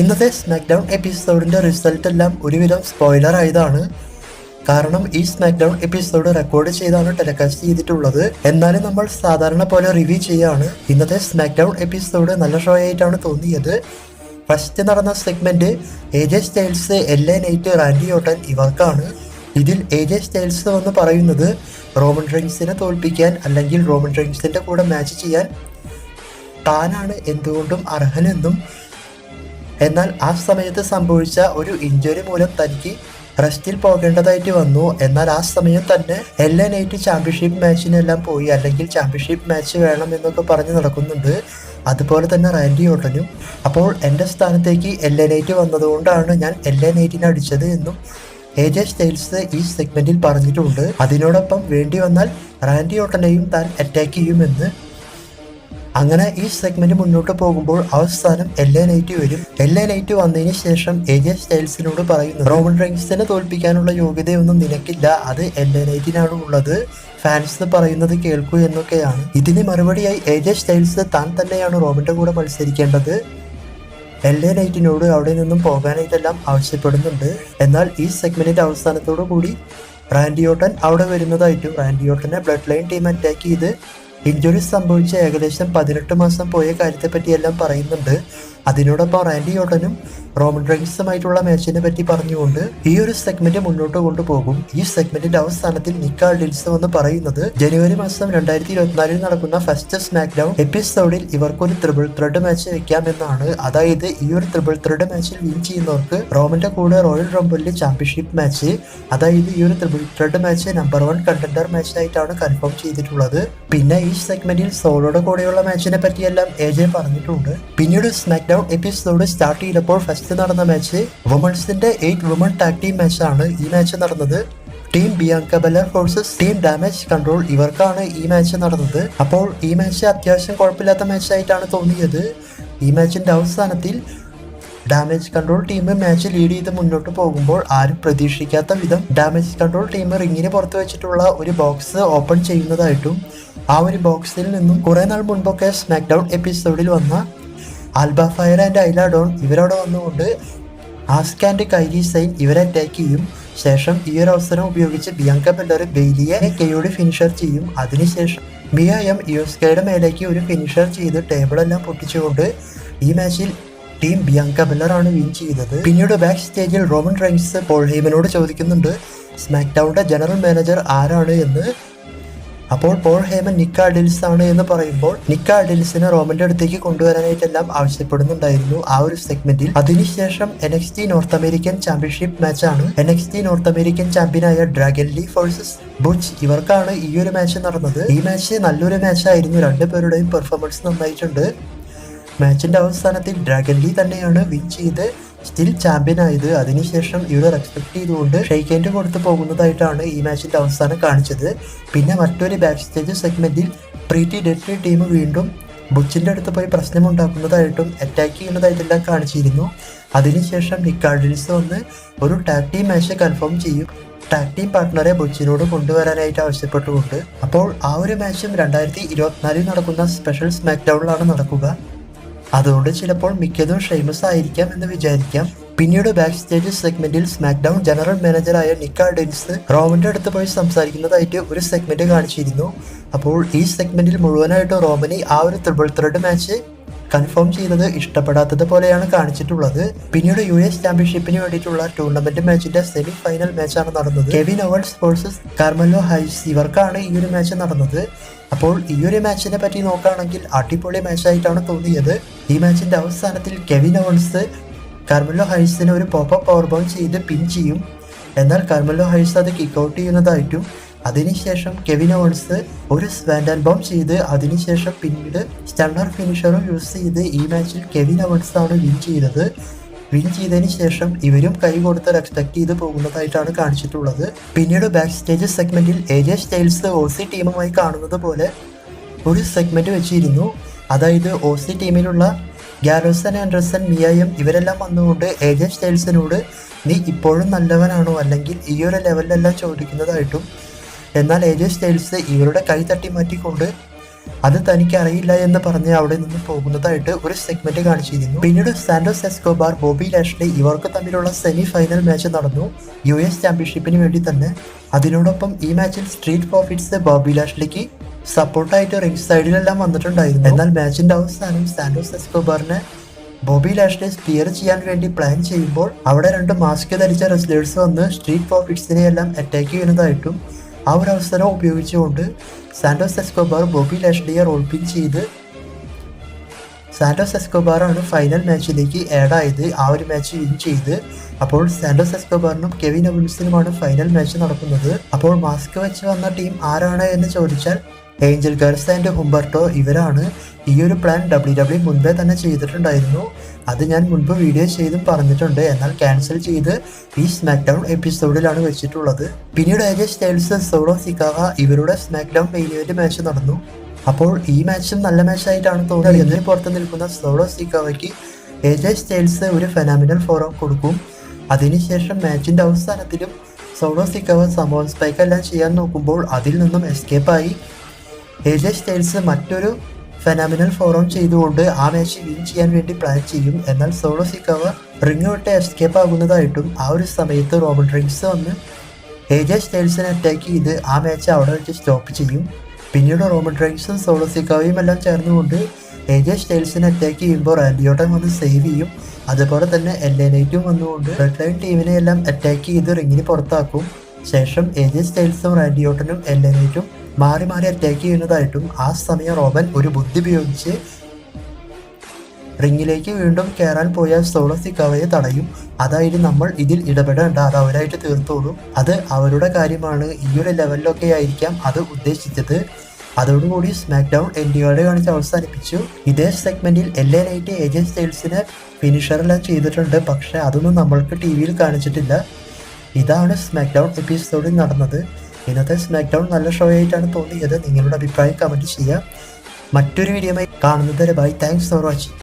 ഇന്നത്തെ smack down എപ്പിസോഡിന്റെ result എല്ലാം ഒരുവിധം സ്പോയിലർ ആയതാണ്. കാരണം ഈ സ്മാക്ക് ഡൗൺ എപ്പിസോഡ് റെക്കോർഡ് ചെയ്താണ് ടെലികാസ്റ്റ് ചെയ്തിട്ടുള്ളത്. എന്നാലും നമ്മൾ സാധാരണ പോലെ റിവ്യൂ ചെയ്യാണ്. ഇന്നത്തെ സ്മാക്ക് ഡൗൺ എപ്പിസോഡ് നല്ല ഷോ ആയിട്ടാണ് തോന്നിയത്. ഫസ്റ്റ് നടന്ന segment A J Styles L A Knight Randy Orton ഇവർക്കാണ്. ഇതിൽ എ ജെ സ്റ്റൈൽസ് എന്ന് പറയുന്നത് റോമൻ റെയിൻസിനെ തോൽപ്പിക്കാൻ അല്ലെങ്കിൽ റോമൻ റെയിൻസിന്റെ കൂടെ മാച്ച് ചെയ്യാൻ താനാണ് എന്തുകൊണ്ടും അർഹനെന്നും എന്നാൽ ആ സമയത്ത് സംഭവിച്ച ഒരു ഇഞ്ചുറി മൂലം തനിക്ക് റെസ്റ്റിൽ പോകേണ്ടതായിട്ട് വന്നു. എന്നാൽ ആ സമയം തന്നെ എൻ എയ്റ്റ് ചാമ്പ്യൻഷിപ്പ് മാച്ചിനെല്ലാം പോയി. അല്ലെങ്കിൽ ചാമ്പ്യൻഷിപ്പ് മാച്ച് വേണം എന്നൊക്കെ പറഞ്ഞ് നടക്കുന്നുണ്ട്. അതുപോലെ തന്നെ റാൻഡി ഓട്ടനും അപ്പോൾ എന്റെ സ്ഥാനത്തേക്ക് എൽ എൻ എയ്റ്റ് വന്നതുകൊണ്ടാണ് ഞാൻ എൽ എൻ എയ്റ്റിനെ അടിച്ചത് എന്നും എ ജെ സ്റ്റൈൽസ് ഈ സെഗ്മെന്റിൽ പറഞ്ഞിട്ടുണ്ട്. അതിനോടൊപ്പം വേണ്ടി വന്നാൽ റാൻഡി ഓട്ടനെയും താൻ അറ്റാക്ക് ചെയ്യുമെന്ന് അങ്ങനെ ഈ സെഗ്മെന്റ് മുന്നോട്ട് പോകുമ്പോൾ അവസാനം എൽ എ നൈറ്റ് വരും. എൽ എ നൈറ്റ് വന്നതിന് ശേഷം എ ജെ സ്റ്റൈൽസിനോട് പറയുന്നു റോമൻ റെയിൻസിനെ തോൽപ്പിക്കാനുള്ള യോഗ്യതയൊന്നും നിനക്കില്ല. അത് എൽ എ നൈറ്റിനാണ് ഉള്ളത്. ഫാൻസ് പറയുന്നത് കേൾക്കൂ എന്നൊക്കെയാണ്. ഇതിന് മറുപടിയായി എ ജെ സ്റ്റൈൽസ് താൻ തന്നെയാണ് റോമിന്റെ കൂടെ മത്സരിക്കേണ്ടത്. എൽ എ നൈറ്റിനോട് അവിടെ നിന്നും പോകാനായിട്ടെല്ലാം ആവശ്യപ്പെടുന്നുണ്ട്. എന്നാൽ ഈ സെഗ്മെന്റിന്റെ അവസാനത്തോടു കൂടി റാൻഡിയോട്ടൻ അവിടെ വരുന്നതായിട്ടും റാൻഡിയോട്ടനെ ബ്ലഡ് ലൈൻ ടീം അറ്റാക്ക് ചെയ്ത് ഇഞ്ചുറി സംഭവിച്ച ഏകദേശം പതിനെട്ട് മാസം പോയ കാര്യത്തെപ്പറ്റിയെല്ലാം പറയുന്നുണ്ട്. അതിനോടൊപ്പം റാൻഡി ഓട്ടനും റോമൻ റൈൻസുമായിട്ടുള്ള മാച്ചിനെ പറ്റി പറഞ്ഞുകൊണ്ട് ഈ ഒരു സെഗ്മെന്റ് മുന്നോട്ട് കൊണ്ടുപോകും. ഈ സെഗ്മെന്റിന്റെ അവസാനത്തിൽ നിക്കാൾ ഡിൽസ് എന്ന് പറയുന്നത് ജനുവരി മാസം രണ്ടായിരത്തി ഇരുപത്തിനാലിൽ നടക്കുന്ന ഫസ്റ്റ് സ്മാക്ക് ഡൗൺ എപ്പിസോഡിൽ ഇവർക്കൊരു ത്രിബിൾ ത്രെഡ് മാച്ച് വെക്കാമെന്നാണ്. അതായത് ഈ ഒരു ത്രിബിൾ ത്രെഡ് മാച്ചിൽ വിൻ ചെയ്യുന്നവർക്ക് റോമന്റെ കൂടെ റോയൽ റംബിളിൽ ചാമ്പ്യൻഷിപ്പ് മാച്ച് അതായത് ഈ ഒരു triple threat match number one contender match ആയിട്ടാണ് കൺഫേം ചെയ്തിട്ടുള്ളത്. പിന്നെ ഈ സെഗ്മെന്റിൽ സോളോയുടെ കൂടെയുള്ള മാച്ചിനെ പറ്റിയെല്ലാം എ ജെ പറഞ്ഞിട്ടുണ്ട്. പിന്നീട് സ്മാക്ക് ഡൗൺ എപ്പിസോഡ് സ്റ്റാർട്ട് ചെയ്തപ്പോൾ ഫസ്റ്റ് നടന്ന മാച്ച് വുമൺസിന്റെ എയ്റ്റ് വുമൺ ടാക് ടീം മാച്ചാണ് ഈ മാച്ച് നടന്നത്. Team Bianca Belair versus team damage control ഇവർക്കാണ് ഈ മാച്ച് നടന്നത്. അപ്പോൾ ഈ മാച്ച് അത്യാവശ്യം കുഴപ്പമില്ലാത്ത മാച്ചായിട്ടാണ് തോന്നിയത്. ഈ മാച്ചിന്റെ അവസാനത്തിൽ damage control team match lead ചെയ്ത് മുന്നോട്ട് പോകുമ്പോൾ ആരും പ്രതീക്ഷിക്കാത്ത വിധം ഡാമേജ് കൺട്രോൾ ടീം റിങ്ങിന് പുറത്ത് വെച്ചിട്ടുള്ള ഒരു ബോക്സ് ഓപ്പൺ ചെയ്യുന്നതായിട്ടും ആ ഒരു ബോക്സിൽ നിന്നും കുറെ നാൾ മുൻപൊക്കെ സ്മാക്ക് ഡൗൺ എപ്പിസോഡിൽ വന്ന Alba Fyre and Isla Dawn ഇവരവിടെ വന്നുകൊണ്ട് ആസ്ക് ആൻഡ് കൈരി സൈൻ ഇവരെ അറ്റാക്ക് ചെയ്യും. ശേഷം ഈ ഒരു അവസരം ഉപയോഗിച്ച് ബിയാങ്ക ബെല്ലർ ബെയിലിയെ കെയോട് ഫിനിഷർ ചെയ്യും. അതിനുശേഷം ബിയ എം യുഎസ്കയുടെ മേലേക്ക് ഒരു ഫിനിഷർ ചെയ്ത് ടേബിളെല്ലാം പൊട്ടിച്ചുകൊണ്ട് ഈ മാച്ചിൽ ടീം ബിയാങ്ക ബെല്ലറാണ് വിൻ ചെയ്തത്. പിന്നീട് ബാക്ക് സ്റ്റേജിൽ റോമൻ റൈൻസ് പോൾ ഹേമനോട് ചോദിക്കുന്നുണ്ട് സ്മാക്ക് ടൗണിന്റെ ജനറൽ മാനേജർ ആരാണ് എന്ന്? അപ്പോൾ പോൾ ഹേമൻ നിക്ക അഡിൽസ് ആണ് എന്ന് പറയുമ്പോൾ നിക്ക ഡിൽസിനെ റോമന്റെ അടുത്തേക്ക് കൊണ്ടുവരാനായിട്ടെല്ലാം ആവശ്യപ്പെടുന്നുണ്ടായിരുന്നു ആ ഒരു സെഗ്മെന്റിൽ. അതിനുശേഷം N X T North American championship മാച്ചാണ്. N X T North American ചാമ്പ്യനായ ഡ്രാഗൻ ലീ ഫോഴ്സസ് ബുച്ച് ഇവർക്കാണ് ഈ ഒരു മാച്ച് നടന്നത്. ഈ മാച്ച് നല്ലൊരു മാച്ചായിരുന്നു. രണ്ടുപേരുടെയും പെർഫോമൻസ് നന്നായിട്ടുണ്ട്. മാച്ചിന്റെ അവസാനത്തിൽ ഡ്രാഗൻ ലീ തന്നെയാണ് വിൻ ചെയ്ത് സ്റ്റിൽ ചാമ്പ്യൻ ആയത്. അതിനുശേഷം ഇവർ റെസ്പെക്ട് ചെയ്തുകൊണ്ട് ഷെയ്ക്ക് കൊടുത്ത് പോകുന്നതായിട്ടാണ് ഈ മാച്ചിന്റെ അവസാനം കാണിച്ചത്. പിന്നെ മറ്റൊരു ബാക്ക് സ്റ്റേജ് സെഗ്മെന്റിൽ പ്രീറ്റി ഡെറ്റി ടീം വീണ്ടും ബുച്ചിന്റെ അടുത്ത് പോയി പ്രശ്നമുണ്ടാക്കുന്നതായിട്ടും അറ്റാക്ക് ചെയ്യുന്നതായിട്ടെല്ലാം കാണിച്ചിരുന്നു. അതിനുശേഷം നിക്കാർഡിൽസ് വന്ന് ഒരു ടാക് ടീം മാച്ച് കൺഫേം ചെയ്യും. ടാക് ടീം പാർട്ട്ണറെ ബുച്ചിനോട് കൊണ്ടുവരാനായിട്ട് ആവശ്യപ്പെട്ടുകൊണ്ട്. അപ്പോൾ ആ ഒരു മാച്ചും രണ്ടായിരത്തി ഇരുപത്തിനാലിൽ നടക്കുന്ന സ്പെഷ്യൽ സ്മാക്ക് ഡൗണിലാണ് നടക്കുക. അതുകൊണ്ട് ചിലപ്പോൾ മിക്കതും ഷെയ്മസ് ആയിരിക്കാം എന്ന് വിചാരിക്കാം. പിന്നീട് ബാക്ക് സ്റ്റേജ് സെഗ്മെന്റിൽ സ്മാക്ഡൗൺ ജനറൽ മാനേജറായ നിക്ക ഡെൻസ് റോമന്റെ അടുത്ത് പോയി സംസാരിക്കുന്നതായിട്ട് ഒരു സെഗ്മെന്റ് കാണിച്ചിരുന്നു. അപ്പോൾ ഈ സെഗ്മെന്റിൽ മുഴുവനായിട്ട് റോമനി ആ ഒരു ത്രിബിൾ ത്രെഡ് മാച്ച് കൺഫേം ചെയ്തത് ഇഷ്ടപ്പെടാത്തത് പോലെയാണ് കാണിച്ചിട്ടുള്ളത്. പിന്നീട് യു എസ് ചാമ്പ്യൻഷിപ്പിന് വേണ്ടിയിട്ടുള്ള ടൂർണമെന്റ് മാച്ചിന്റെ സെമി ഫൈനൽ മാച്ചാണ് നടന്നത്. Kevin Owens versus Carmelo Hayes ഇവർക്കാണ് ഈ ഒരു മാച്ച് നടന്നത്. അപ്പോൾ ഈ ഒരു മാച്ചിനെ പറ്റി നോക്കുകയാണെങ്കിൽ അടിപൊളി മാച്ചായിട്ടാണ് തോന്നിയത്. ഈ മാച്ചിന്റെ അവസാനത്തിൽ കെവിൻ ഓവൻസ് കാർമലോ ഹൈസിനെ ഒരു പോപ്പ് പവർ ബോൾ ചെയ്ത് പിൻ ചെയ്യും. എന്നാൽ കാർമലോ ഹൈസ് അത് കിക്ക് ഔട്ട് ചെയ്യുന്നതായിട്ടും അതിനുശേഷം കെവിൻ ഓൾസ് ഒരു സ്വാൻഡൻ ബോം ചെയ്ത് അതിനുശേഷം പിന്നീട് സ്റ്റണ്ണർ ഫിനിഷറും യൂസ് ചെയ്ത് ഈ മാച്ചിൽ കെവിൻ ഓൾസ് ആണ് വിൻ ചെയ്തത്. വിൻ ചെയ്തതിന് ശേഷം ഇവരും കൈ കൊടുത്ത് റെസ്പെക്ട് ചെയ്ത് പോകുന്നതായിട്ടാണ് കാണിച്ചിട്ടുള്ളത്. പിന്നീട് ബാക്ക് സ്റ്റേജ് സെഗ്മെന്റിൽ എ സ്റ്റൈൽസ് ഓ സി ടീമുമായി കാണുന്നത് പോലെ ഒരു സെഗ്മെന്റ് വെച്ചിരുന്നു. അതായത് ഓസി ടീമിലുള്ള ഗാരോസൻ ആൻഡ്രസൻ മിയയും ഇവരെല്ലാം വന്നുകൊണ്ട് എ സ്റ്റൈൽസിനോട് നീ ഇപ്പോഴും നല്ലവനാണോ? അല്ലെങ്കിൽ ഈ ഒരു ലെവലിലെല്ലാം ചോദിക്കുന്നതായിട്ടും എന്നാൽ എ ജെ സ്റ്റൈൽസ് ഇവരുടെ കൈ തട്ടി മാറ്റിക്കൊണ്ട് അത് തനിക്ക് അറിയില്ല എന്ന് പറഞ്ഞ് അവിടെ നിന്ന് പോകുന്നതായിട്ട് ഒരു സെഗ്മെന്റ് കാണിച്ചിരുന്നു പിന്നീട് സാന്റോസ് എസ്കോബാർ ബോബി ലാഷ്ലി ഇവർക്ക് തമ്മിലുള്ള സെമി ഫൈനൽ മാച്ച് നടന്നു. യു എസ് ചാമ്പ്യൻഷിപ്പിന് വേണ്ടി തന്നെ. അതിനോടൊപ്പം ഈ മാച്ചിൽ സ്ട്രീറ്റ് പ്രോഫിറ്റ്സ് ബോബി ലാഷ്ലിക്ക് സപ്പോർട്ടായിട്ട് റിംഗ് സൈഡിലെല്ലാം വന്നിട്ടുണ്ടായിരുന്നു. എന്നാൽ മാച്ചിന്റെ അവസാനം സാന്റോസ് എസ്കോബാറിനെ ബോബി ലാഷ്ലി സ്പിയർ ചെയ്യാൻ വേണ്ടി പ്ലാൻ ചെയ്യുമ്പോൾ അവിടെ രണ്ട് മാസ്ക് ധരിച്ച റെസ്ലേഴ്സ് വന്ന് സ്ട്രീറ്റ് പ്രോഫിറ്റ്സിനെ എല്ലാം അറ്റാക്ക് ചെയ്യുന്നതായിട്ടും ആ ഒരു അവസരം ഉപയോഗിച്ചുകൊണ്ട് സാന്റോസ് എസ്കോബാർ ബോബി ലാഷ്ലിയെ റോൾ പിൻ ചെയ്ത് സാന്റോസ് എസ്കോബാറാണ് ഫൈനൽ മാച്ചിലേക്ക് ആഡായത് ആ ഒരു മാച്ച് വിൻ ചെയ്ത്. അപ്പോൾ സാന്റോസ് എസ്കോബാറിനും കെവിൻ അബിൻസിനുമാണ് ഫൈനൽ മാച്ച് നടക്കുന്നത്. അപ്പോൾ മാസ്ക് വെച്ച് വന്ന ടീം ആരാണ് എന്ന് ചോദിച്ചാൽ ഏഞ്ചൽ ഗേൾസ് ആൻഡ് ഹുംബർട്ടോ ഇവരാണ് ഈ ഒരു പ്ലാൻ ഡബ്ല്യു ഡബ്ല്യു മുൻപേ തന്നെ ചെയ്തിട്ടുണ്ടായിരുന്നു. അത് ഞാൻ മുൻപ് വീഡിയോ ചെയ്തും പറഞ്ഞിട്ടുണ്ട്. എന്നാൽ ക്യാൻസൽ ചെയ്ത് ഈ സ്മാക്ക് ഡൗൺ എപ്പിസോഡിലാണ് വെച്ചിട്ടുള്ളത്. പിന്നീട് ഏജ് സ്റ്റൈൽസ് സോളോ സിക്കാഹ ഇവരുടെ സ്മാക്ക് ഡൗൺ മെയിൻ മാച്ച് നടന്നു. അപ്പോൾ ഈ മാച്ചും നല്ല മാച്ചായിട്ടാണ് തോന്നുന്നത് ഇതിന് പുറത്ത് നിൽക്കുന്ന സോളോ സിക്കാവയ്ക്ക് ഏജ് സ്റ്റൈൽസ് ഒരു ഫെനാമിനൽ ഫോറം കൊടുക്കും. അതിനുശേഷം മാച്ചിന്റെ അവസാനത്തിലും സോളോ സിക്കാവ സംഭവം സ്പൈക്ക് എല്ലാം ചെയ്യാൻ നോക്കുമ്പോൾ അതിൽ നിന്നും എസ്കേപ്പായി ഏജ് സ്റ്റൈൽസ് മറ്റൊരു ഫെനാമിനൽ ഫോറം ചെയ്തുകൊണ്ട് ആ മാച്ച് വിൻ ചെയ്യാൻ വേണ്ടി പ്ലാൻ ചെയ്യും. എന്നാൽ സോളോ സിക്കവർ റിങ് വിട്ട് എസ്കേപ്പ് ആകുന്നതായിട്ടും ആ ഒരു സമയത്ത് റോബർട്ട് റിങ്സ് വന്ന് ഏജ് സ്റ്റൈൽസിനെ അറ്റാക്ക് ചെയ്ത് ആ മാച്ച് അവിടെ വെച്ച് സ്റ്റോപ്പ് ചെയ്യും. പിന്നീട് റോബർട്ട് റിങ്സും സോളോ സിക്കവയും എല്ലാം ചേർന്നുകൊണ്ട് ഏജ് സ്റ്റൈൽസിനെ അറ്റാക്ക് ചെയ്യുമ്പോൾ റാൻഡിയോട്ടൻ വന്ന് സേവ് ചെയ്യും. അതുപോലെ തന്നെ എല്ലനൈറ്റും വന്നുകൊണ്ട് റെഡ് ലൈൻ ടീമിനെ എല്ലാം അറ്റാക്ക് ചെയ്ത് റിങ്ങിന് പുറത്താക്കും. ശേഷം ഏജ് സ്റ്റൈൽസും റാൻഡിയോട്ടനും എല്ലനൈറ്റും മാറി മാറി അറ്റാക്ക് ചെയ്യുന്നതായിട്ടും ആ സമയം റോബൻ ഒരു ബുദ്ധി ഉപയോഗിച്ച് റിങ്ങിലേക്ക് വീണ്ടും കയറാൻ പോയ സോളോ സിക്കാവയെ തടയും. അതായത് നമ്മൾ ഇതിൽ ഇടപെടേണ്ട അത് അവരായിട്ട് തീർത്തോളും. അത് അവരുടെ കാര്യമാണ്. ഈ ഒരു ലെവലിലൊക്കെ ആയിരിക്കാം അത് ഉദ്ദേശിച്ചത്. അതോടുകൂടി സ്മാക്ക് ഡൗൺ എൻഡിയോടെ കാണിച്ച് അവസാനിപ്പിച്ചു. ഇതേ സെഗ്മെന്റിൽ എല്ലാ നൈറ്റ് ഏജൻ സെയിൽസിനെ ഫിനിഷറെല്ലാം ചെയ്തിട്ടുണ്ട്. പക്ഷേ അതൊന്നും നമ്മൾക്ക് ടി വിയിൽ കാണിച്ചിട്ടില്ല. ഇതാണ് സ്മാക്ക് ഡൗൺ എപ്പിസോഡിൽ നടന്നത്. ഇന്നത്തെ സ്മാക്ക് ഡൗൺ നല്ല ഷോ ആയിട്ടാണ് തോന്നിയത്. നിങ്ങളുടെ അഭിപ്രായം കമന്റ് ചെയ്യുക മറ്റൊരു വീഡിയോയുമായി കാണുന്നത് വരെ ബൈ താങ്ക്സ് ഫോർ വാച്ചിങ്